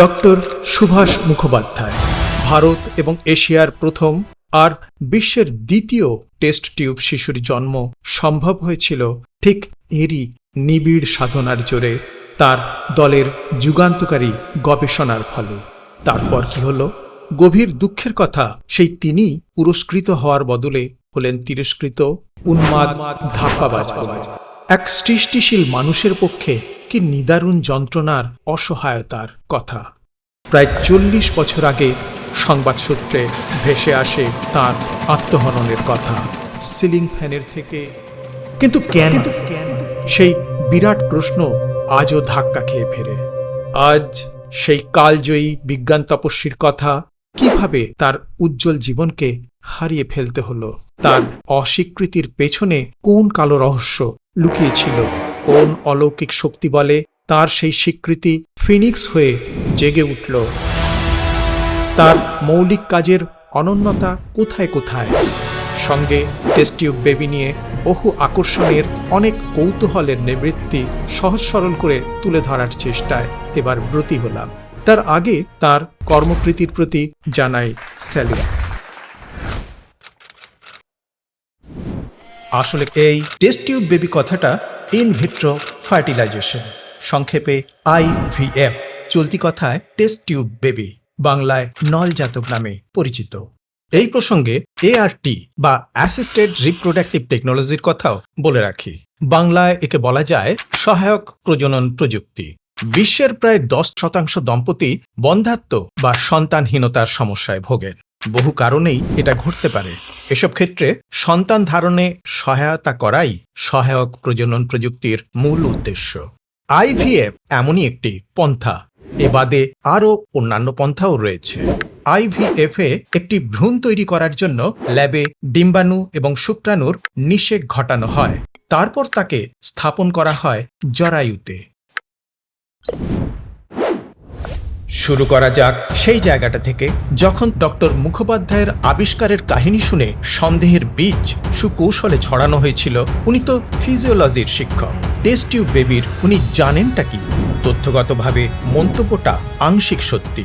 Doctor Subhash Mukhopadhyay, Bharat এবং এশিয়ার প্রথম আর বিশ্বের দ্বিতীয় টেস্ট টিউব শিশুর জন্ম সম্ভব হয়েছিল ঠিক এরই নিবিড় সাধনার জোরে তার দলের যুগান্তকারী গবেষণার ফলে। তারপর কি হল? গভীর দুঃখের কথা, সেই তিনি পুরস্কৃত হওয়ার বদলে হলেন তিরস্কৃত উন্মাদ ধাপ্পাবাজ। এক সৃষ্টিশীল মানুষের পক্ষে কি নিদারুণ যন্ত্রণার অসহায়তার কথা। প্রায় চল্লিশ বছর আগে সংবাদ সূত্রে ভেসে আসে তার আত্মহননের কথা। সিলিং ফ্যানের থেকে। কিন্তু কেন? সেই বিরাট প্রশ্ন আজও ধাক্কা খেয়ে ফেরে। আজ সেই কালজয়ী বিজ্ঞান তপস্বীর কথা কীভাবে তার উজ্জ্বল জীবনকে হারিয়ে ফেলতে হলো তার অস্বীকৃতির পেছনে কোন কালো রহস্য লুকিয়েছিল? কোন অলৌকিক শক্তি বলে, তার সেই স্বীকৃতি ফিনিক্স হয়ে জেগে উঠল। তার মৌলিক কাজের অনন্যতা কোথায় কোথায়? সঙ্গে টেস্ট টিউব বেবি নিয়ে বহু আকর্ষণের অনেক কৌতূহলের নিবৃত্তি সহজ সরল করে তুলে ধরার চেষ্টায় এবার ব্রতী হলাম। তার আগে তার কর্মকৃতির প্রতি জানাই স্যালুট। আসলে এই টেস্ট টিউব বেবি কথাটা ইন ভিট্রো ফার্টিলাইজেশন। সংক্ষেপে আইভিএফ চলতি কথায় টেস্ট টিউব বেবি, বাংলায় নলজাতক নামে পরিচিত। এই প্রসঙ্গে এআরটি বা অ্যাসিস্টেড রিপ্রোডাক্টিভ টেকনোলজির কথাও বলে রাখি। বাংলায় একে বলা যায় সহায়ক প্রজনন প্রযুক্তি। বিশ্বের প্রায় দশ শতাংশ দম্পতি বন্ধাত্ম বা সন্তানহীনতার সমস্যায় ভোগেন। বহু কারণেই এটা ঘটতে পারে। এসব ক্ষেত্রে সন্তান ধারণে সহায়তা করাই সহায়ক প্রজনন প্রযুক্তির মূল উদ্দেশ্য। আইভিএফ এমনই একটি পন্থা। এ বাদে আরও অন্যান্য পন্থাও রয়েছে। আইভিএফ এ একটি ভ্রূণ তৈরি করার জন্য ল্যাবে ডিম্বাণু এবং শুক্রাণুর নিষেক ঘটানো হয়। তারপর তাকে স্থাপন করা হয় জরায়ুতে। শুরু করা যাক সেই জায়গাটা থেকে যখন ডক্টর মুখোপাধ্যায়ের আবিষ্কারের কাহিনী শুনে সন্দেহের বীজ সুকৌশলে ছড়ানো হয়েছিল, উনি তো ফিজিওলজির শিক্ষক। টেস্ট টিউব বেবির উনি জানেনটা কি? তথ্যগতভাবে মন্তব্যটা আংশিক সত্যি।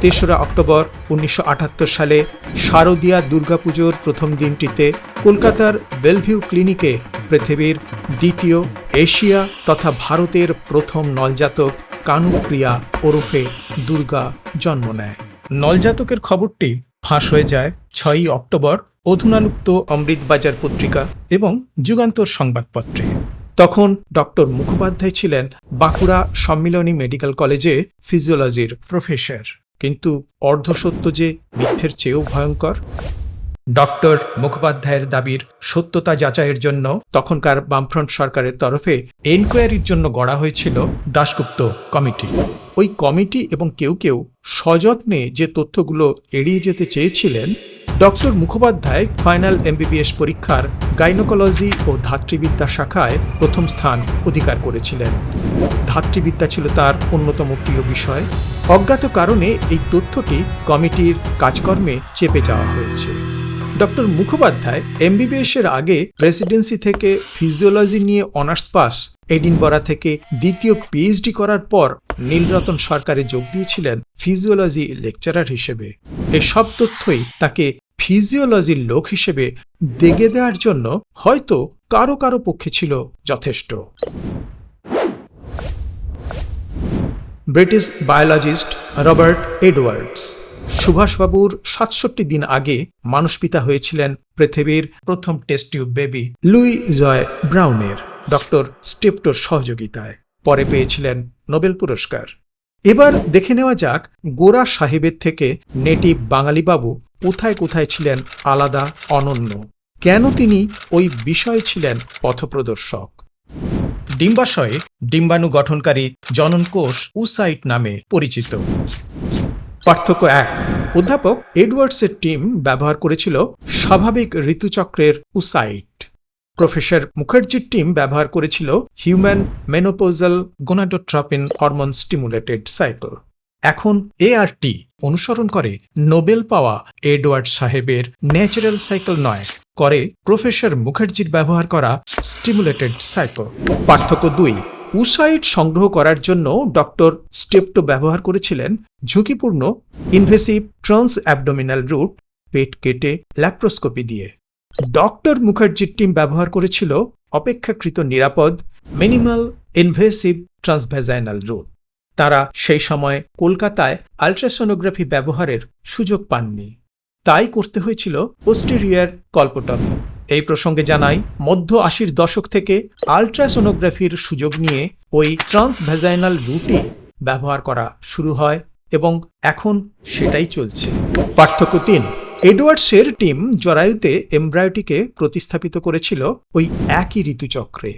তেসরা অক্টোবর উনিশশো আটাত্তর সালে শারদীয়া দুর্গাপুজোর প্রথম দিনটিতে কলকাতার বেলভিউ ক্লিনিকে পৃথিবীর দ্বিতীয় এশিয়া তথা ভারতের প্রথম নলজাতক কানুপ্রিয়া ওরফে দুর্গা জন্ম নেয়। নলজাতকের খবরটি ফাঁস হয়ে যায় ছয়ই অক্টোবর অধুনালুপ্ত অমৃতবাজার পত্রিকা এবং যুগান্তর সংবাদপত্রে। তখন ডক্টর মুখোপাধ্যায় ছিলেন বাঁকুড়া সম্মিলনী মেডিকেল কলেজে ফিজিওলজির প্রফেসর। কিন্তু অর্ধসত্য যে মিথ্যের চেয়েও ভয়ঙ্কর ডক্টর মুখোপাধ্যায়ের দাবির সত্যতা যাচাইয়ের জন্য তখনকার বামফ্রন্ট সরকারের তরফে এনকোয়ারির জন্য গড়া হয়েছিল দাশগুপ্ত কমিটি। ওই কমিটি এবং কেউ কেউ সযত্নে যে তথ্যগুলো এড়িয়ে যেতে চেয়েছিলেন, ডক্টর মুখোপাধ্যায় ফাইনাল এমবিবিএস পরীক্ষার গাইনোকোলজি ও ধাত্রীবিদ্যা শাখায় প্রথম স্থান অধিকার করেছিলেন। ধাত্রীবিদ্যা ছিল তার অন্যতম প্রিয় বিষয়। অজ্ঞাত কারণে এই তথ্যটি কমিটির কাজকর্মে চেপে যাওয়া হয়েছে। ডক্টর মুখোপাধ্যায় এমবিবিএস এর আগে প্রেসিডেন্সি থেকে ফিজিওলজি নিয়ে অনার্স পাস। এডিনবরা থেকে দ্বিতীয় পিএইচডি করার পর নীলরতন সরকারে যোগ দিয়েছিলেন ফিজিওলজি লেকচারার হিসেবে। এসব তথ্যই তাকে ফিজিওলজির লোক হিসেবে দেগে দেওয়ার জন্য হয়তো কারও কারও পক্ষে ছিল যথেষ্ট। ব্রিটিশ বায়োলজিস্ট রবার্ট এডওয়ার্ডস সুভাষবাবুর সাতষট্টি দিন আগে মানুষপিতা হয়েছিলেন পৃথিবীর প্রথম test tube baby Louise Joy ব্রাউনের, doctor স্টেপটোর সহযোগিতায়। পরে পেয়েছিলেন নোবেল পুরস্কার। এবার দেখে নেওয়া যাক গোরা সাহেবের থেকে নেটিভ বাঙালি বাবু কোথায় কোথায় ছিলেন আলাদা, অনন্য। কেন তিনি ওই বিষয়ে ছিলেন পথপ্রদর্শক? ডিম্বাশয়ে ডিম্বাণু গঠনকারী জননকোষ উসাইট নামে পরিচিত। পার্থক্য এক। অধ্যাপক এডওয়ার্ডসের টিম ব্যবহার করেছিল স্বাভাবিক ঋতুচক্রের উসাইট। প্রফেসর মুখার্জির টিম ব্যবহার করেছিল human menopausal gonadotropin hormone stimulated cycle. এখন এআরটি অনুসরণ করে নোবেল পাওয়া এডওয়ার্ড সাহেবের ন্যাচারাল সাইকেল নয়, করে প্রফেসর মুখার্জির ব্যবহার করা স্টিমুলেটেড সাইকেল। পার্থক্য দুই উসাইড সংগ্রহ করার জন্য ডক্টর স্টেপটো ব্যবহার করেছিলেন ঝুঁকিপূর্ণ ইনভেসিভ ট্রান্স অ্যাবডোমিনাল রুট পেট কেটে ল্যাপ্রোস্কোপি দিয়ে। ডক্টর মুখার্জির টিম ব্যবহার করেছিল অপেক্ষাকৃত নিরাপদ, মিনিমাল ইনভেসিভ ট্রান্সভ্যাজাইনাল রুট তারা সেই সময় কলকাতায় আল্ট্রাসোনোগ্রাফি ব্যবহারের সুযোগ পাননি। তাই করতে হয়েছিল পোস্টেরিয়ার কল্পটমি। এই প্রসঙ্গে জানাই, মধ্য আশির দশক থেকে আল্ট্রাসোনোগ্রাফির সুযোগ নিয়ে ওই ট্রান্সভ্যাজাইনাল রুটে ব্যবহার করা শুরু হয় এবং এখন সেটাই চলছে। পার্থক্য তিন, এডওয়ার্ডসের টিম জরায়ুতে এমব্রায়োটিকে প্রতিস্থাপিত করেছিল ওই একই ঋতুচক্রে।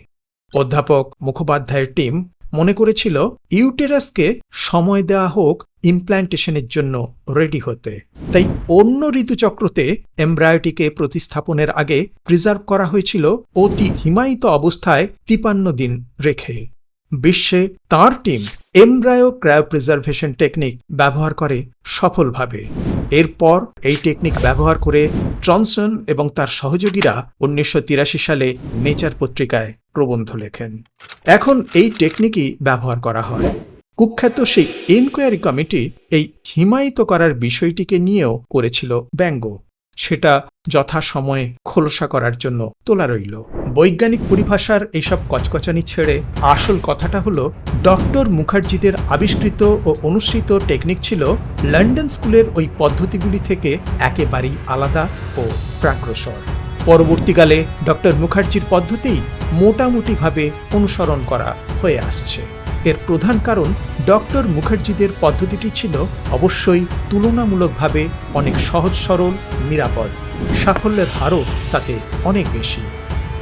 অধ্যাপক মুখোপাধ্যায়ের টিম মনে করেছিল ইউটেরাসকে সময় দেওয়া হোক ইমপ্ল্যান্টেশনের জন্য রেডি হতে। তাই অন্য ঋতুচক্রতে এমব্রায়োটিকে প্রতিস্থাপনের আগে প্রিজার্ভ করা হয়েছিল অতি হিমায়িত অবস্থায় তিপান্ন দিন রেখে। বিশ্বে তার team embryo cryopreservation technique ব্যবহার করে সফলভাবে। এরপর এই টেকনিক ব্যবহার করে ট্রনসন এবং তার সহযোগীরা উনিশশো তিরাশি সালে নেচার পত্রিকায় প্রবন্ধ লেখেন। এখন এই টেকনিকই ব্যবহার করা হয়। কুখ্যাত সেই ইনকোয়ারি কমিটি এই হিমায়িত করার বিষয়টিকে নিয়েও করেছিল ব্যঙ্গ। সেটা যথাসময়ে খোলসা করার জন্য তোলা রইল। বৈজ্ঞানিক পরিভাষার এইসব কচকচানি ছেড়ে আসল কথাটা হলো, ডক্টর মুখার্জিদের আবিষ্কৃত ও অনুসৃত টেকনিক ছিল লন্ডন স্কুলের ওই পদ্ধতিগুলি থেকে একেবারেই আলাদা ও প্রাগ্রসর। পরবর্তীকালে ডক্টর মুখার্জির পদ্ধতি মোটামুটিভাবে অনুসরণ করা হয়ে আসছে। এর প্রধান কারণ, ডক্টর মুখার্জিদের পদ্ধতিটি ছিল অবশ্যই তুলনামূলকভাবে অনেক সহজ, সরল, নিরাপদ। সাফল্যের হারও তাতে অনেক বেশি।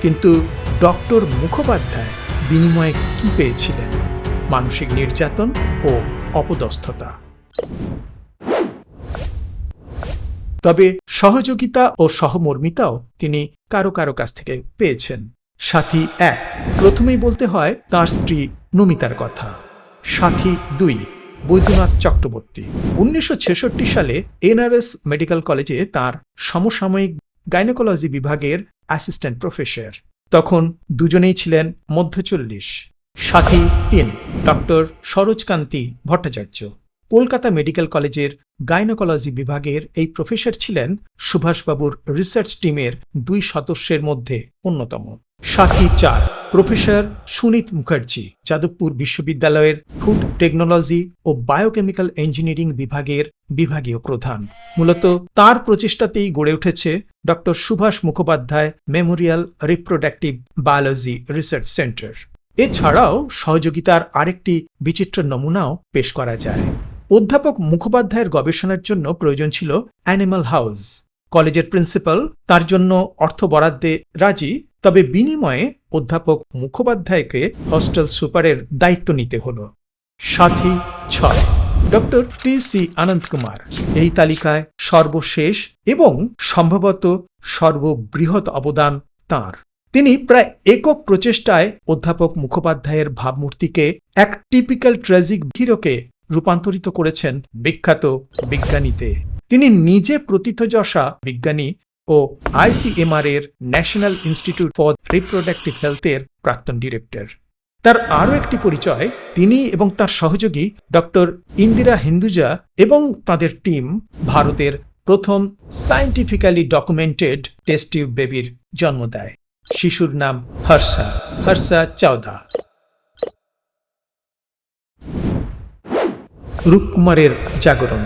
কিন্তু ডক্টর মুখোপাধ্যায় বিনিময়ে কি পেয়েছিলেন? মানসিক নির্যাতন ও অপদস্থতা। তবে সহযোগিতা ও সহমর্মিতাও তিনি কারও কারও কাছ থেকে পেয়েছেন। সাথী এক, প্রথমেই বলতে হয় তার স্ত্রী নমিতার কথা। সাথী দুই, বৈদ্যনাথ চক্রবর্তী। উনিশশো ছেষট্টি সালে এনআরএস মেডিকেল কলেজে তার সমসাময়িক গাইনোকোলজি বিভাগের অ্যাসিস্ট্যান্ট প্রফেসর। তখন দুজনেই ছিলেন মধ্য চল্লিশ সাথী তিন, ডক্টর সরোজকান্তি ভট্টাচার্য। কলকাতা মেডিকেল কলেজের গাইনোকোলজি বিভাগের এই প্রফেসর ছিলেন সুভাষবাবুর রিসার্চ টিমের দুই সদস্যের মধ্যে অন্যতম। সাথী চার, প্রফেসর সুনীত মুখার্জি, যাদবপুর বিশ্ববিদ্যালয়ের ফুড টেকনোলজি ও বায়োকেমিক্যাল ইঞ্জিনিয়ারিং বিভাগের বিভাগীয় প্রধান। মূলত তার প্রচেষ্টাতেই গড়ে উঠেছে doctor Subhash Mukhopadhyay memorial reproductive biology research centre. এছাড়াও সহযোগিতার আরেকটি বিচিত্র নমুনাও পেশ করা যায়। অধ্যাপক মুখোপাধ্যায়ের গবেষণার জন্য প্রয়োজন ছিল অ্যানিমাল হাউস। কলেজের প্রিন্সিপাল তার জন্য অর্থ বরাদ্দে রাজি, তবে বিনিময়ে অধ্যাপক মুখোপাধ্যায়কে হস্টেল সুপারের দায়িত্ব নিতে হল। সাথী ছয়। Doctor T C Anand Kumar এই তালিকায় সর্বশেষ এবং সম্ভবত সর্ববৃহৎ অবদান তাঁর। তিনি প্রায় একক প্রচেষ্টায় অধ্যাপক মুখোপাধ্যায়ের ভাবমূর্তিকে এক টিপিক্যাল ট্র্যাজিক হিরোকে রূপান্তরিত করেছেন বিখ্যাত বিজ্ঞানীতে। তিনি নিজে প্রথিতযশা বিজ্ঞানী ও আইসিএমআর এর ন্যাশনাল ইনস্টিটিউট ফর রিপ্রোডাক্টিভ হেলথের প্রাক্তন ডিরেক্টর। তার আরও একটি পরিচয়, তিনি এবং তার সহযোগী ডক্টর ইন্দিরা হিন্দুজা এবং তাদের টিম ভারতের প্রথম সায়েন্টিফিক্যালি ডকুমেন্টেড টেস্টিভ বেবির জন্ম দেয়। শিশুর নাম হর্ষা হর্ষা চাওদা। রূপকুমারের জাগরণ।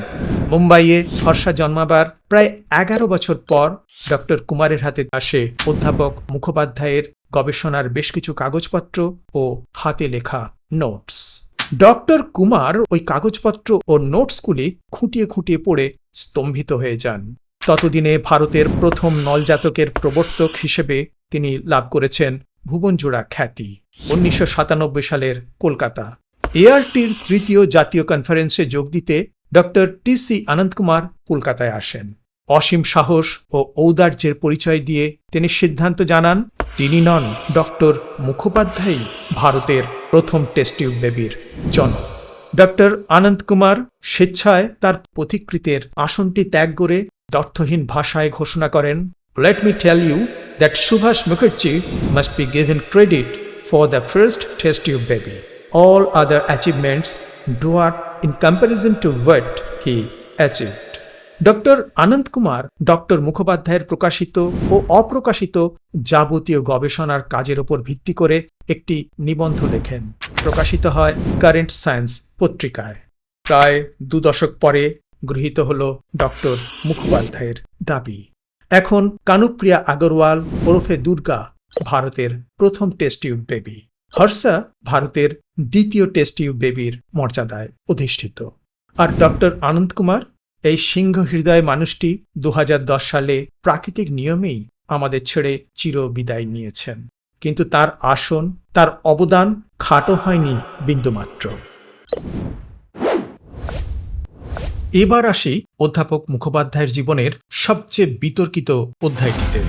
মুম্বাইয়ে হর্ষা জন্মাবার প্রায় এগারো বছর পর ডক্টর কুমারের হাতে আসে অধ্যাপক মুখোপাধ্যায়ের গবেষণার বেশ কিছু কাগজপত্র ও হাতে লেখা নোটস। ডক্টর কুমার ওই কাগজপত্র ও নোটসগুলি খুঁটিয়ে খুঁটিয়ে পড়ে স্তম্ভিত হয়ে যান। ততদিনে ভারতের প্রথম নলজাতকের প্রবর্তক হিসেবে তিনি লাভ করেছেন ভুবনজোড়া খ্যাতি, উনিশশো সাতানব্বই সালের কলকাতা। এআরটির তৃতীয় জাতীয় কনফারেন্সে যোগ দিতে doctor T C Anand Kumar কলকাতায় আসেন অসীম সাহস ও ঔদার্যের পরিচয় দিয়ে তিনি সিদ্ধান্ত জানান, তিনি নন ডক্টর মুখোপাধ্যায়, ভারতের প্রথম টেস্ট টিউব বেবির জনক ডক্টর আনন্দ কুমার স্বেচ্ছায় তার পথিকৃতের আসনটি ত্যাগ করে দর্থহীন ভাষায় ঘোষণা করেন let me tell you that Subhash Mukherjee must be given credit for the first tube baby. All other achievements dwarf in comparison to what he achieved. Doctor Anand Kumar doctor মুখোপাধ্যায়ের প্রকাশিত ও অপ্রকাশিত যাবতীয় গবেষণার কাজের ওপর ভিত্তি করে একটি নিবন্ধ লেখেন। প্রকাশিত হয় কারেন্ট সায়েন্স পত্রিকায়। প্রায় দু দশক পরে গৃহীত হল ডক্টর মুখোপাধ্যায়ের দাবি। এখন কানুপ্রিয়া আগরওয়াল ওরফে দুর্গা ভারতের প্রথম টেস্ট টিউব বেবি হর্ষা ভারতের দ্বিতীয় টেস্ট টিউব বেবির মর্যাদায় অধিষ্ঠিত। আর ডক্টর আনন্দ কুমার, এই সিংহ হৃদয় মানুষটি দু হাজার দশ সালে প্রাকৃতিক নিয়মেই আমাদের ছেড়ে চির বিদায় নিয়েছেন। কিন্তু তার আসন, তার অবদান খাটো হয়নি বিন্দুমাত্র। এবার আসি অধ্যাপক মুখোপাধ্যায়ের জীবনের সবচেয়ে বিতর্কিত অধ্যায়টিতে।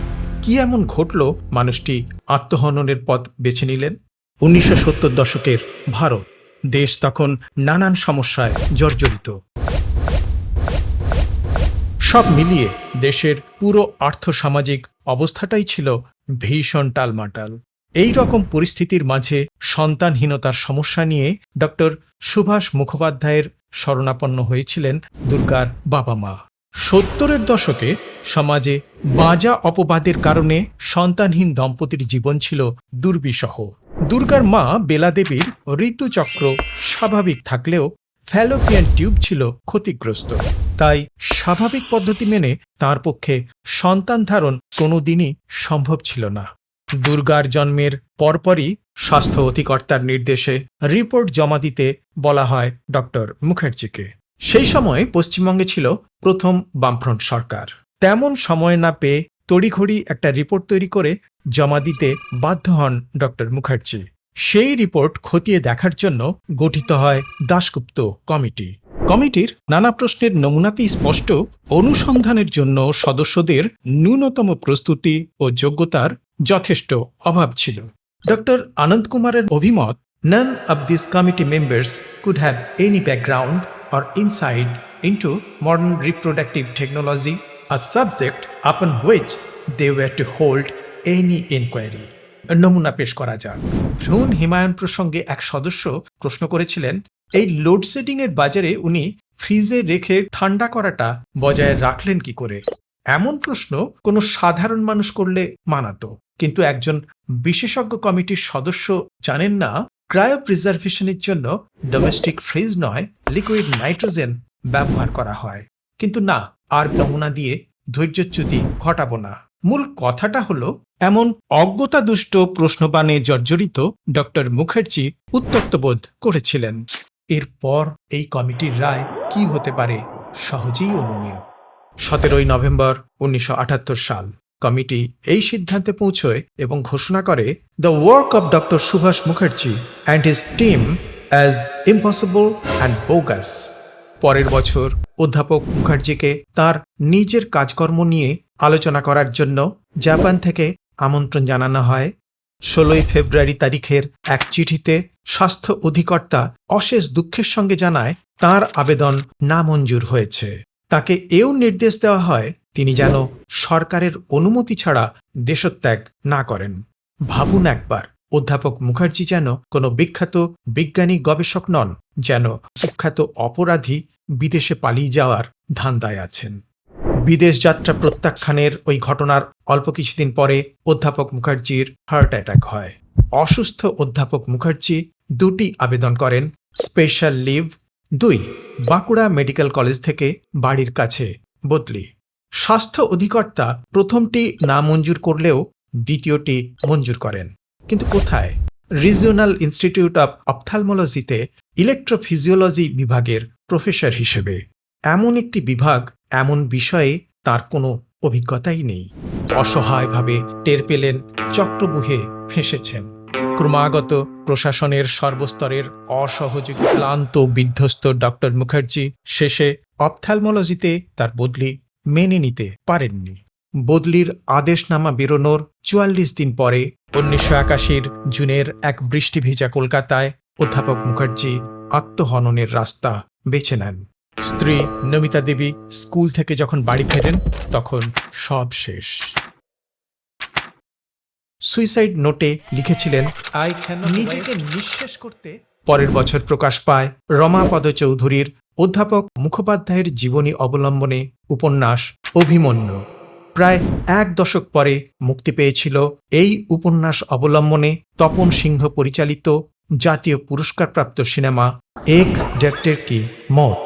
কি এমন ঘটল মানুষটি আত্মহননের পথ বেছে নিলেন? উনিশশো সত্তর দশকের ভারত, দেশ তখন নানান সমস্যায় জর্জরিত। সব মিলিয়ে দেশের পুরো আর্থসামাজিক অবস্থাটাই ছিল ভীষণ টালমাটাল। এই রকম পরিস্থিতির মাঝে সন্তানহীনতার সমস্যা নিয়ে ডক্টর সুভাষ মুখোপাধ্যায়ের শরণাপন্ন হয়েছিলেন দুর্গার বাবা মা। সত্তরের দশকে সমাজে বাজা অপবাদের কারণে সন্তানহীন দম্পতির জীবন ছিল দুর্বিষহ। দুর্গার মা বেলাদেবীর ঋতুচক্র স্বাভাবিক থাকলেও ফ্যালোপিয়ান টিউব ছিল ক্ষতিগ্রস্ত। তাই স্বাভাবিক পদ্ধতি মেনে তার পক্ষে সন্তান ধারণ কোনোদিনই সম্ভব ছিল না। দুর্গার জন্মের পরপরই স্বাস্থ্য অধিকর্তার নির্দেশে রিপোর্ট জমা দিতে বলা হয় ডক্টর মুখার্জিকে। সেই সময় পশ্চিমবঙ্গে ছিল প্রথম বামফ্রন্ট সরকার। তেমন সময় না পেয়ে তড়িঘড়ি একটা রিপোর্ট তৈরি করে জমা দিতে বাধ্য হন ডক্টর মুখার্জি। সেই রিপোর্ট খতিয়ে দেখার জন্য গঠিত হয় দাশগুপ্ত কমিটি। কমিটির নানা প্রশ্নের নমুনাতেই স্পষ্ট অনুসন্ধানের জন্য সদস্যদের ন্যূনতম প্রস্তুতি ও যোগ্যতার যথেষ্ট অভাব ছিল। ডক্টর আনন্দ কুমারের অভিমত none of this committee members could have any background or insight into modern reproductive technology a subject upon which they were to hold any inquiry নমুনা পেশ করা যাক। ভ্রূণ হিমায়ন প্রসঙ্গে এক সদস্য প্রশ্ন করেছিলেন, এই লোডশেডিং এর বাজারে উনি ফ্রিজে রেখে ঠান্ডা করাটা বজায় রাখলেন কি করে? এমন প্রশ্ন কোনো সাধারণ মানুষ করলে মানাতো। কিন্তু একজন বিশেষজ্ঞ কমিটির সদস্য জানেন না ক্রায়ো প্রিজার্ভেশনের জন্য ডোমেস্টিক ফ্রিজ নয় লিকুইড নাইট্রোজেন ব্যবহার করা হয়। কিন্তু না আর নমুনা দিয়ে ধৈর্যচ্যুতি ঘটাবো না। মূল কথাটা হলো, এমন অজ্ঞতাদুষ্ট প্রশ্নবাণে জর্জরিত ডক্টর মুখার্জি উত্তপ্ত বোধ করেছিলেন। এরপর এই কমিটির রায় কি হতে পারে, সহজেই অনুমেয়। সতেরোই নভেম্বর উনিশশো আটাত্তর সাল, কমিটি এই সিদ্ধান্তে পৌঁছয় এবং ঘোষণা করে the work of doctor Subhash Mukherjee and his team as impossible and bogus পরের বছর অধ্যাপক মুখার্জিকে তার নিজের কাজকর্ম নিয়ে আলোচনা করার জন্য জাপান থেকে আমন্ত্রণ জানানো হয়। ষোলোই ফেব্রুয়ারি তারিখের এক চিঠিতে স্বাস্থ্য অধিকর্তা অশেষ দুঃখের সঙ্গে জানায়, তার আবেদন নামঞ্জুর হয়েছে। তাকে এও নির্দেশ দেওয়া হয়, তিনি যেন সরকারের অনুমতি ছাড়া দেশত্যাগ না করেন। ভাবুন একবার অধ্যাপক মুখার্জি যেন কোনো বিখ্যাত বিজ্ঞানী গবেষক নন, যেন কুখ্যাত অপরাধী বিদেশে পালিয়ে যাওয়ার ধান্দায় আছেন। বিদেশ যাত্রা প্রত্যাখ্যানের ওই ঘটনার অল্প কিছুদিন পরে অধ্যাপক মুখার্জির হার্ট অ্যাটাক হয়। অসুস্থ অধ্যাপক মুখার্জি দুটি আবেদন করেন, স্পেশাল লিভ দুই বাঁকুড়া মেডিকেল কলেজ থেকে বাড়ির কাছে বদলি। স্বাস্থ্য অধিকর্তা প্রথমটি না মঞ্জুর করলেও দ্বিতীয়টি মঞ্জুর করেন। কিন্তু কোথায়? রিজিওনাল ইনস্টিটিউট অব অপথালমোলজিতে ইলেকট্রোফিজিওলজি বিভাগের প্রফেসর হিসেবে। এমন একটি বিভাগ, এমন বিষয়ে তার কোনো অভিজ্ঞতাই নেই। অসহায়ভাবে টের পেলেন চক্রবুহে ফেঁসেছেন। ক্রমাগত প্রশাসনের সর্বস্তরের অসহযোগী ক্লান্ত বিধ্বস্ত ডক্টর মুখার্জি শেষে অপথ্যালমোলজিতে তার বদলি মেনে নিতে পারেননি। বদলির আদেশনামা বেরোনোর চুয়াল্লিশ দিন পরে উনিশশো একাশির জুনের এক বৃষ্টি ভেজা কলকাতায় অধ্যাপক মুখার্জি আত্মহননের রাস্তা বেছে নেন। স্ত্রী নমিতা দেবী স্কুল থেকে যখন বাড়ি ফেরেন তখন সব শেষ। সুইসাইড নোটে লিখেছিলেন আই নিজেকে নিঃশেষ করতে পরের বছর প্রকাশ পায় রমাপদ চৌধুরীর অধ্যাপক মুখোপাধ্যায়ের জীবনী অবলম্বনে উপন্যাস অভিমন্যু। প্রায় এক দশক পরে মুক্তি পেয়েছিল এই উপন্যাস অবলম্বনে তপন সিংহ পরিচালিত জাতীয় পুরস্কারপ্রাপ্ত সিনেমা এক ডেক্টের কি মত।